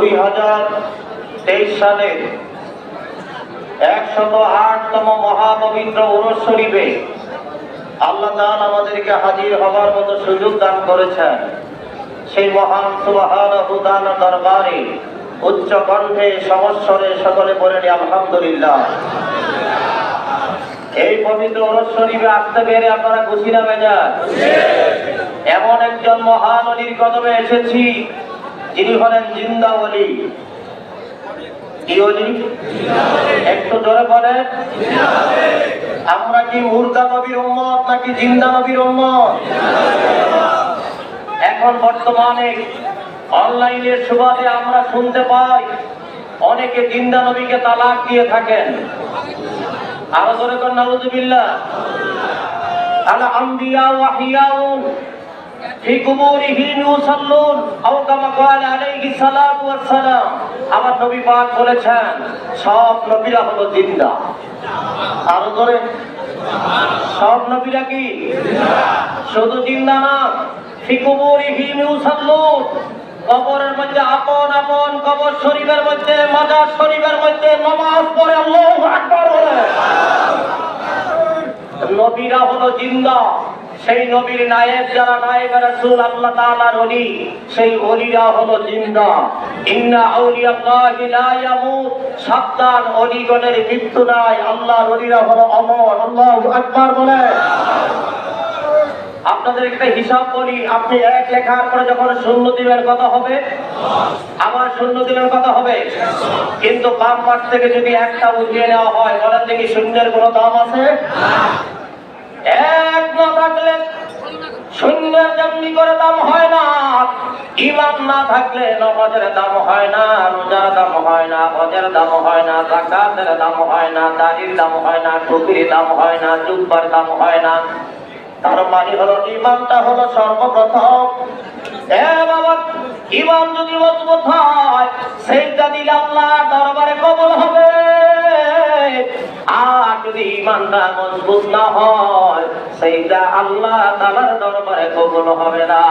দুই হাজার তেইশ সালের একশত আটতম মহাপবিত্র ওরস শরীফে আল্লাহ তাআলা আমাদেরকে হাজির হবার মতো সুযোগ দান করেছেন। সেই মহান সুবহানাহু তাআলা দরবারে, উচ্চ কণ্ঠে সমস্বরে সকলে বলেন আলহামদুলিল্লাহ। এই পবিত্র ওরস শরীফে আসতে পেরে আপনারা খুশি না বেজার? এমন একজন মহান অলির কদমে এসেছি যিনি হলেন জিন্দা অলি একটু জোরে আমরা কি এখন বর্তমানে অনলাইনের সুবাদে আমরা শুনতে পাই, অনেকে জিন্দা নবীকে তালাক দিয়ে থাকেন। আরও জোরে কর ওয়াহিয়াউন। কুবুরিহিম ইউসাল্লুন আও কামা ক্বালা আলাইহি সালাতু ওয়াস সালাম আমার নবী পাক বলেছেন, সব নবীরা হলো জিন্দা। আরও ধরে, সব নবীরা কি? শুধু জিন্দা না, ফি কুবুরিহিম ইউসাল্লুন কবরের মধ্যে আপন আপন, কবর শরীফের মধ্যে, মাজার শরীফের মধ্যে নামাজ পড়ে নবীরা হলো জিন্দা। সেই নবীর নায়েব যারা নায়েব রাসূল, আল্লাহ তাআলার ওলি, সেই ওলিরা হলো জিন্দা ইন্না আউলিয়াল্লাহি লা ইয়ামুত। সাবধান ওলিগণের মৃত্যু নাই। আল্লাহর ওলিরা হলো অমর। আল্লাহু আকবার বলে। আপনাদের একটা হিসাব বলি, আপনি এক লেখার পরে যখন শূন্য দিবেন কথা হবে, আবার শূন্য দিবেন কথা হবে। কিন্তু বাম পাশ থেকে যদি একটা উঠিয়ে নেওয়া হয়, বলেন দেখি শূন্যের কোনো দাম আছে? এক না থাকলে শূন্যের যেমনি করে দাম হয় না ইমান না থাকলে নমাজের দাম হয় না, রোজার দাম হয় না, হজের দাম হয় না, জাকাতের দাম হয় না, দাড়ির দাম হয় না, টুপির দাম হয় না, জুব্বার দাম হয় না। তার মানে হলো ইমানটা হলো সর্বপ্রথম। এ বাবা ইমান যদি মজবুত হয় যদি ইমানটা মজবুত না হয়, সেইটা আল্লাহ তালার দরবারে কবল হবে না।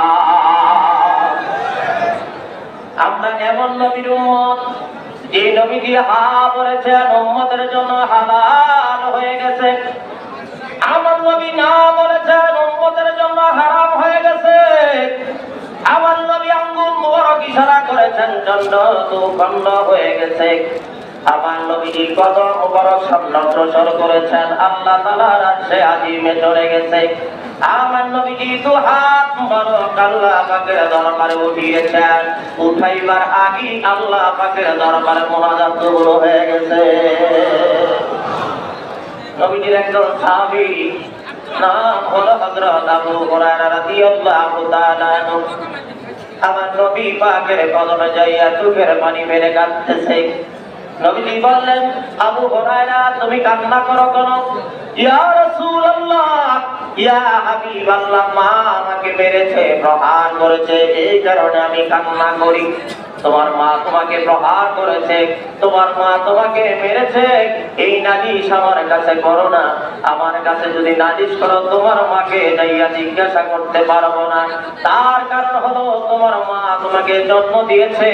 আমরা এমন নবীর যে নবী দিয়ে হা বলেছেন উম্মতের জন্য হালাল হয়ে গেছে। আমার নবী না বলেছেন উম্মতের জন্য হারাম হয়ে গেছে। আমার নবী আঙ্গুল মোবারক ইশারা করেছেন চন্ড দুখণ্ড হয়ে গেছে। আমার নবীজি কত মোবারক সামনে অগ্রসর করেছেন। আল্লাহ তালার আছে আজিমে চলে গেছে। আমার নবীজি দু হাত মোবারক আল্লাহ পাকের দরবারে উঠিয়েছেন। উঠাইবার আগে আল্লাহ পাকের দরবারে মোনাজাত কবুল হয়ে গেছে। নবীজির একজন সাহাবী নাম হলো হযরত আবু হুরায়রা রাদিয়াল্লাহু তাআলা আমার নবী পাকের কদমে যাইয়া চোখের পানি মেরে কাঁদতেছে। নবীজি বললেন, আবু হুরায়রা, তুমি কান্না করো কেন? ইয়া রাসূলুল্লাহ, ইয়া মা আমাকে মেরেছে, প্রহার করেছে, এই কারণে আমি কান্না করি। তোমার মা তোমাকে প্রহার করেছে, তোমার মা তোমাকে মেরেছে, এই নালিশ আমার কাছে করো না। আমার কাছে যদি নালিশ করো, তোমার মাকে যাইয়া জিজ্ঞাসা করতে পারব না। তার কারণ তোমাকে জন্ম দিয়েছে।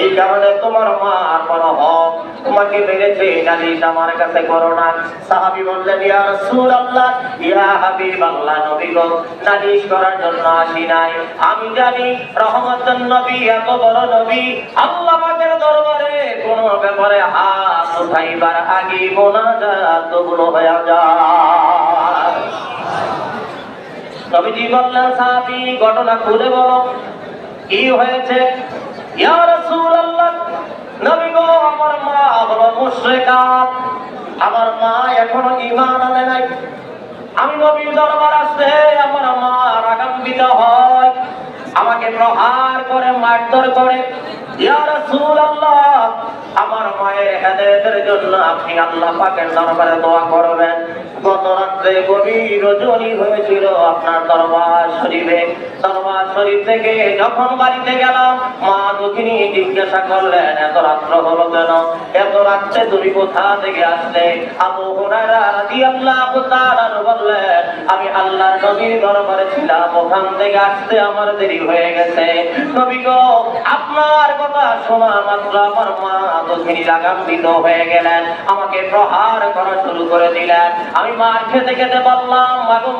এই কারণে তোমার মা কোনো হক তোমাকে মেরেছে। নালিশ আমার কাছে করো না। সাহাবি বললেন, ইয়া রাসূলুল্লাহ, ইয়া হাবিবাল্লাহ, নবী গো, নালিশ করার জন্য আসি নাই। আমি জানি রহমতের নবী, এত বড় নবী। আল্লাহ পাকের দরবারে কোন ব্যাপারে হাত উঠাইবার আগে মোনাজাত কবুল হয়ে যায়। নবীজি বললেন, সাহাবী, ঘটনা খুলে বলো। কি হয়েছে? আমার মা হলো মুশরিকাত। আমার মা এখনও ঈমান আনে নাই। আমি নবীর দরবার আসতে আমার মা রাগান্বিত হয়। আমাকে প্রহার করে, মারধর করে। ইয়া রাসূলুল্লাহ, আমার মায়ের হেদায়েতের জন্য আপনি আল্লাহ পাকের দরবারে দোয়া করবেন। গত রাত্রে গভীর রজনী হয়েছিল আপনার দরবার শরীফে। শরীফ থেকে যখন বাড়িতে গেলাম মা জিজ্ঞাসা করলেন, এত রাত্র হলো কেন? এত রাত্রে তুমি কোথা থেকে আসলে? আবু বললেন, আমি আল্লাহর নবীর দরবারে ছিলাম, ওখান থেকে আসতে আমার দেরি হয়ে গেছে। নবী গো, আপনার কথা শোনা মাত্র আমার মা দক্ষিণী লাগাম্বিত হয়ে গেলেন, আমাকে প্রহার করা শুরু করে দিলেন। আমি মার খেতে খেতে বললাম, মাগো